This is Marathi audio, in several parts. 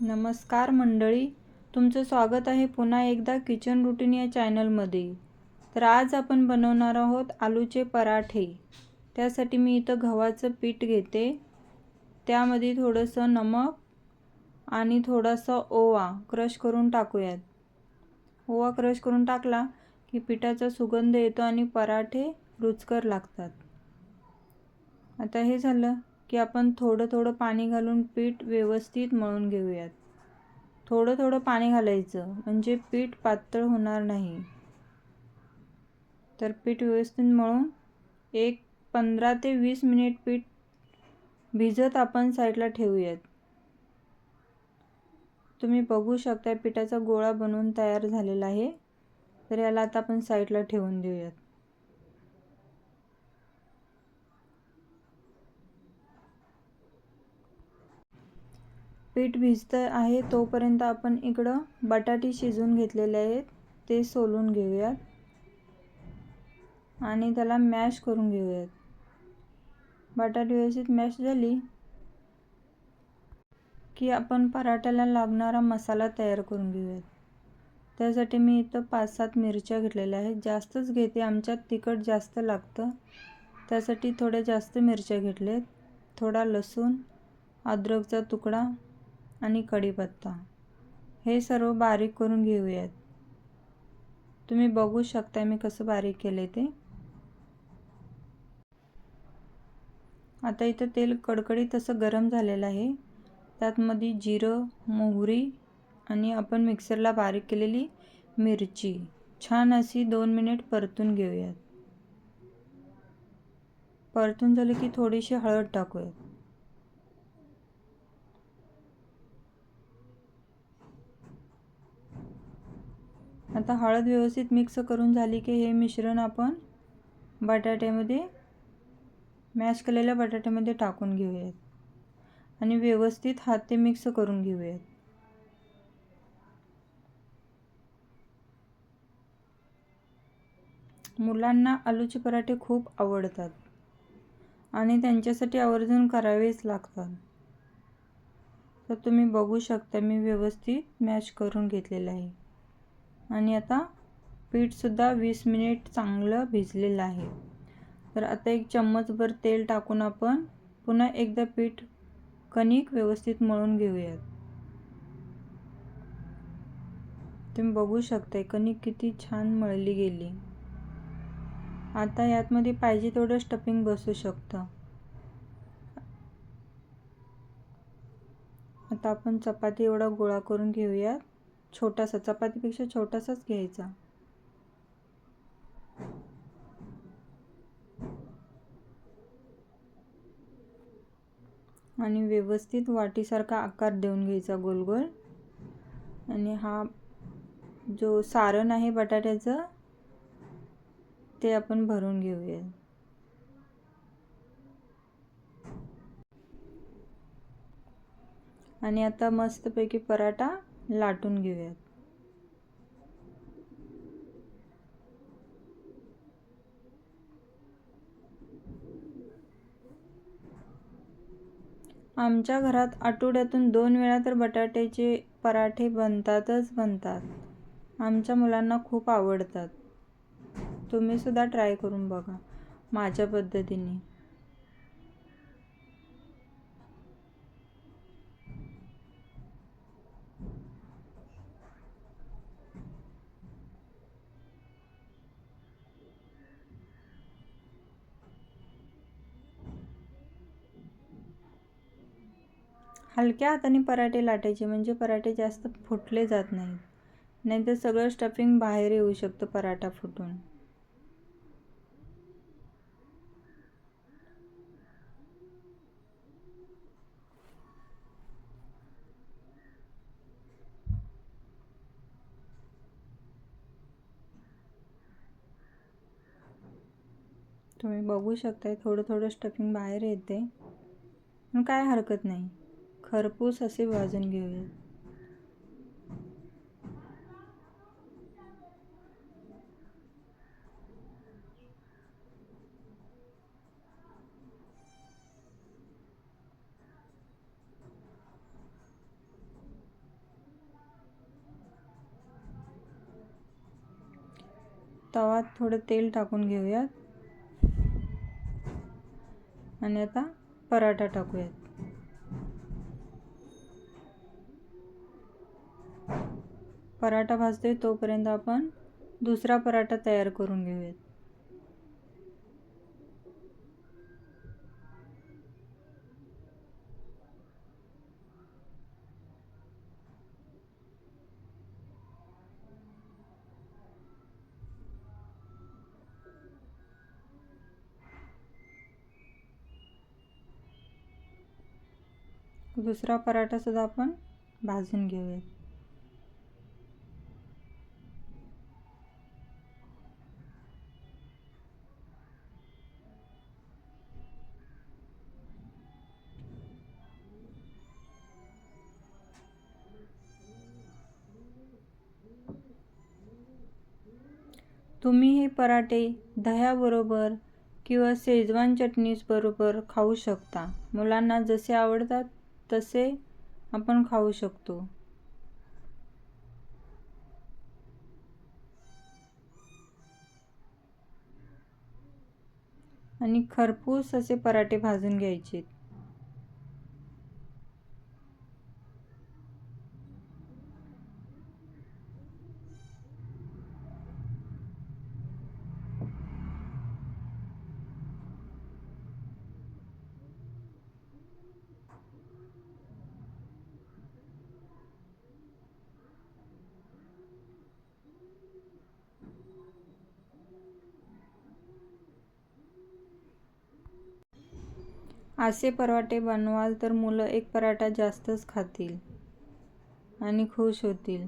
नमस्कार मंडळी तुमचं स्वागत आहे पुन्हा एकदा किचन रुटीन या चॅनलमध्ये. तर आज आपण बनवणार आहोत आलूचे पराठे. त्यासाठी मी इथं गव्हाचं पीठ घेते. त्यामध्ये थोडंसं नमक आणि थोडासा ओवा क्रश करून टाकूयात. ओवा क्रश करून टाकला की पिठाचा सुगंध येतो आणि पराठे रुचकर लागतात. आता हे झालं. की आपण थोडं थोडं पाणी घालून पीठ व्यवस्थित मळून घेऊयात. थोडं थोडं पाणी घालायचं म्हणजे पीठ पातळ होणार नाही. तर पीठ व्यवस्थित मळून एक पंधरा ते वीस मिनिट पीठ भिजत आपण साईडला ठेवूयात. तुम्ही बघू शकता पिठाचा गोळा बनवून तयार झालेला आहे. तर याला आता आपण साईडला ठेवून देऊयात. पीठ भिजतं आहे तोपर्यंत आपण इकडं बटाटे शिजवून घेतलेले आहेत. ते सोलून घेऊयात. आणि त्याला मॅश करून घेऊयात. बटाटे व्यवस्थित मॅश झाली की आपण पराठ्याला लागणारा मसाला तयार करून घेऊयात. त्यासाठी मी इथं पाच सात मिरच्या घेतलेल्या आहेत. जास्तच घेते आमच्यात तिखट जास्त लागतं. त्यासाठी थोड्या जास्त मिरच्या घेतल्यात थोडा लसूण अद्रकचा तुकडा आणि कढीपत्ता हे सर्व बारीक करून घेऊयात. तुम्ही बघू शकता मी कसं बारीक केले ते. आता इथं तेल कडकडीत असं गरम झालेलं आहे. त्यातमध्ये जिरं मोहरी आणि आपण मिक्सरला बारीक केलेली मिरची. छान अशी दोन मिनिट परतून घेऊयात. परतून झालं की थोडीशी हळद टाकूयात. आता हळद व्यवस्थित मिक्स करून झाली की हे मिश्रण आपण बटाट्यामध्ये मॅश केलेल्या बटाट्यामध्ये टाकून घेऊयात. आणि व्यवस्थित हात ते मिक्स करून घेऊयात. मुलांना आलूचे पराठे खूप आवडतात आणि त्यांच्यासाठी आवर्जून करावेच लागतात. तर तुम्ही बघू शकता मी व्यवस्थित मॅश करून घेतलेलं आहे. आणि आता पीठसुद्धा वीस मिनिट चांगलं भिजलेलं आहे. तर आता एक चम्मचभर तेल टाकून आपण पुन्हा एकदा पीठ कणिक व्यवस्थित मळून घेऊयात. तुम्ही बघू शकताय कणिक किती छान मळली गेली. आता यातमध्ये पाहिजे तेवढं स्टफिंग बसू शकतं. आता आपण चपाती एवढा गोळा करून घेऊयात. छोटासा चपातीपेक्षा छोटासाच घ्यायचा. आणि व्यवस्थित वाटीसारखा आकार देऊन घ्यायचा गोल गोल आणि हा जो सारण आहे बटाट्याचं ते आपण भरून घेऊया. आणि आता मस्तपैकी पराठा लाटून घेऊयात. आमच्या घरात आठवड्यातून दोन वेळा तर बटाट्याचे पराठे बनतातच बनतात. आमच्या मुलांना खूप आवडतात. तुम्हीसुद्धा ट्राय करून बघा माझ्या पद्धतीने. हलक्या हाताने पराठे लाटायचे म्हणजे पराठे जास्त फुटले जात नाहीत. नाहीतर सगळं स्टफिंग बाहेर येऊ शकतं पराठा फुटून. तुम्ही बघू शकताय थोडं थोडं स्टफिंग बाहेर येते. पण काय हरकत नाही. खरपूस असे भाजून घेऊया. तवात थोडं तेल टाकून घेऊयात. आणि आता पराठा टाकूयात. पराठा भाजतोय तोपर्यंत आपण दुसरा पराठा तयार करून घेऊयात. दुसरा पराठासुद्धा आपण भाजून घेऊयात. तुम्ही हे पराठे दह्याबरोबर किंवा शेजवान चटणीसबरोबर खाऊ शकता. मुलांना जसे आवडतात तसे आपण खाऊ शकतो. आणि खरपूस असे पराठे भाजून घ्यायचे असे पराठे बनवाल तर मुलं एक पराठा जास्तच खातील आणि खुश होतील.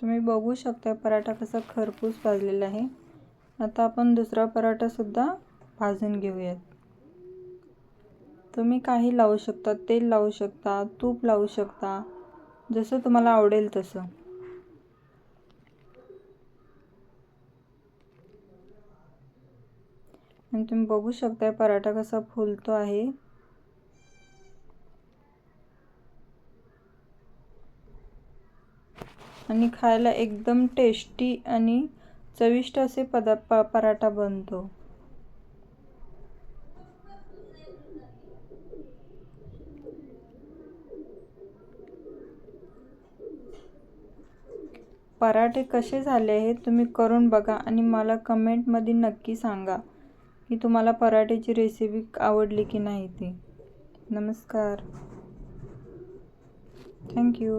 तुम्ही बघू शकता पराठा कसा खरपूस भाजलेला आहे. आता आपण दुसरा पराठासुद्धा भाजून घेऊयात. तुम्ही काही लावू शकता तेल लावू शकता तूप लावू शकता जसं तुम्हाला आवडेल तसं. आणि तुम्ही बघू शकता पराठा कसा फुलतो आहे. आणि खायला एकदम टेस्टी आणि चविष्ट असे पदा प पराठा बनतो. पराठे कसे झाले आहेत तुम्ही करून बघा आणि मला कमेंटमध्ये नक्की सांगा की तुम्हाला पराठेची रेसिपी आवडली की नाही ती. नमस्कार. थँक्यू